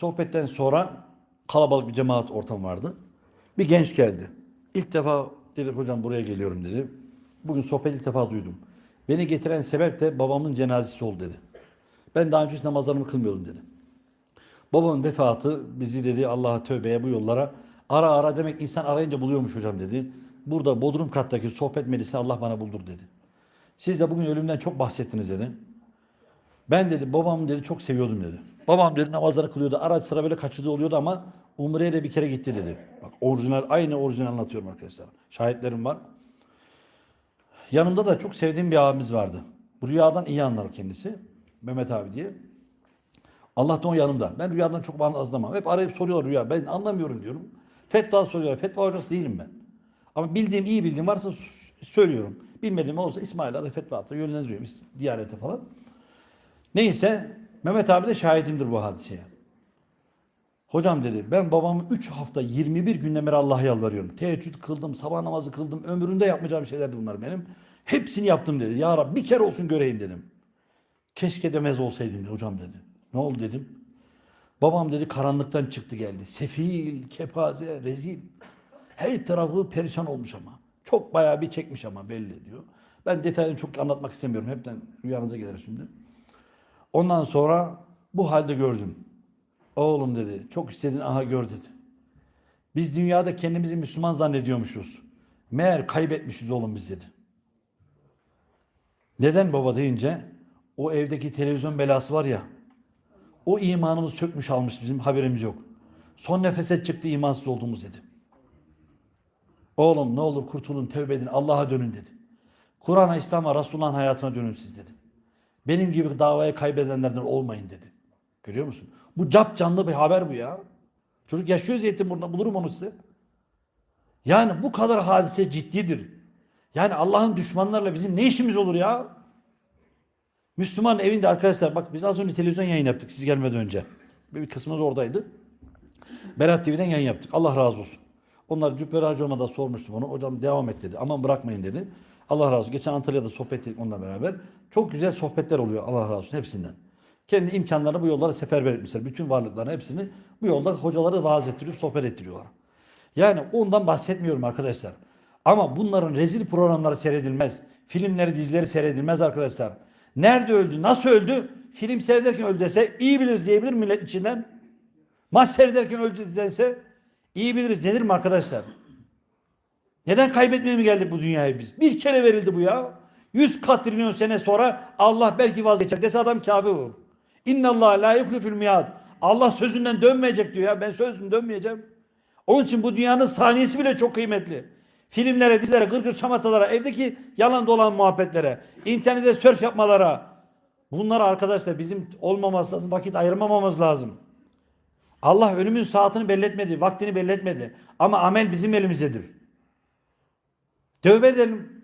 Sohbetten sonra kalabalık bir cemaat ortam vardı. Bir genç geldi. İlk defa dedi hocam buraya geliyorum dedi. Bugün sohbet ilk defa duydum. Beni getiren sebep de babamın cenazesi oldu dedi. Ben daha önce hiç namazlarımı kılmıyordum dedi. Babamın vefatı bizi dedi Allah'a tövbeye bu yollara ara ara demek insan arayınca buluyormuş hocam dedi. Burada Bodrum kattaki sohbet meclisi Allah bana buldur dedi. Siz de bugün ölümden çok bahsettiniz dedi. Ben dedi babam dedi çok seviyordum dedi. Babam dedi namazlarını kılıyordu. Ara sıra böyle kaçırdığı oluyordu ama Umre'ye de bir kere gitti dedi. Bak orijinal aynı orijinal anlatıyorum arkadaşlar. Şahitlerim var. Yanımda da çok sevdiğim bir abimiz vardı. Bu rüyadan iyi anlar kendisi. Mehmet abi diye. Allah da o yanımda. Ben rüyadan çok anlamam. Hep arayıp soruyorlar rüya. Ben anlamıyorum diyorum. Fetva soruyorlar. Fetva hocası değilim ben. Ama bildiğim, iyi bildiğim varsa söylüyorum. Bilmediğim olursa İsmail abi fetva atıyor, yönlendiriyorum. Diyanete falan. Neyse Mehmet abi de şahidimdir bu hadiseye. Hocam dedi ben babamı 3 hafta 21 günden beri Allah'a yalvarıyorum. Teheccüd kıldım, sabah namazı kıldım. Ömründe yapmayacağım şeylerdi bunlar benim. Hepsini yaptım dedi. Ya Rabbi bir kere olsun göreyim dedim. Keşke demez olsaydım hocam dedi. Ne oldu dedim. Babam dedi karanlıktan çıktı geldi. Sefil, kepaze, rezil. Her tarafı perişan olmuş ama. Çok bayağı bir çekmiş ama belli diyor. Ben detayını çok anlatmak istemiyorum. Hepten rüyanıza gelir şimdi. Ondan sonra bu halde gördüm. Oğlum dedi çok istedin aha gör dedi. Biz dünyada kendimizi Müslüman zannediyormuşuz. Meğer kaybetmişiz oğlum biz dedi. Neden baba deyince o evdeki televizyon belası var ya o imanımızı sökmüş almış bizim haberimiz yok. Son nefese çıktı imansız olduğumuz dedi. Oğlum ne olur kurtulun tevbe edin Allah'a dönün dedi. Kur'an'a, İslam'a, Resulullah'ın hayatına dönün siz dedi. Benim gibi davayı kaybedenlerden olmayın dedi. Görüyor musun? Bu cap canlı bir haber bu ya. Çocuk yaşıyor Zeytinburnu'nda bulurum onu size. Yani bu kadar hadise ciddidir. Yani Allah'ın düşmanlarla bizim ne işimiz olur ya? Müslüman evinde arkadaşlar bak biz az önce televizyon yayın yaptık siz gelmeden önce. Bir kısmımız oradaydı. Berat TV'den yayın yaptık. Allah razı olsun. Onlar Cübbeli Hacı da sormuştum onu. Hocam devam et dedi. Aman bırakmayın dedi. Allah razı olsun. Geçen Antalya'da sohbet ettik onunla beraber. Çok güzel sohbetler oluyor Allah razı olsun hepsinden. Kendi imkanlarını bu yollara seferber etmişler. Bütün varlıklarını hepsini bu yolda hocaları vaaz ettirip sohbet ettiriyorlar. Yani ondan bahsetmiyorum arkadaşlar. Ama bunların rezil programları seyredilmez. Filmleri, dizileri seyredilmez arkadaşlar. Nerede öldü, nasıl öldü? Film seyrederken öldü dese iyi biliriz diyebilir millet içinden. Maç seyrederken öldü dense iyi biliriz denir mi arkadaşlar? Neden kaybetmeye mi geldik bu dünyaya biz? Bir kere verildi bu ya. 100 katrilyon sene sonra Allah belki vazgeçer dese adam kafir olur. İnna Allah la yuhliful miad. Allah sözünden dönmeyecek diyor ya. Ben sözümden dönmeyeceğim. Onun için bu dünyanın saniyesi bile çok kıymetli. Filmlere, dizilere, gırgır çamatalara, evdeki yalan dolan muhabbetlere, internette sörf yapmalara. Bunlara arkadaşlar bizim olmaması lazım. Vakit ayırmamamız lazım. Allah ölümün saatini belletmedi, vaktini belletmedi. Ama amel bizim elimizdedir. Tövbe edelim.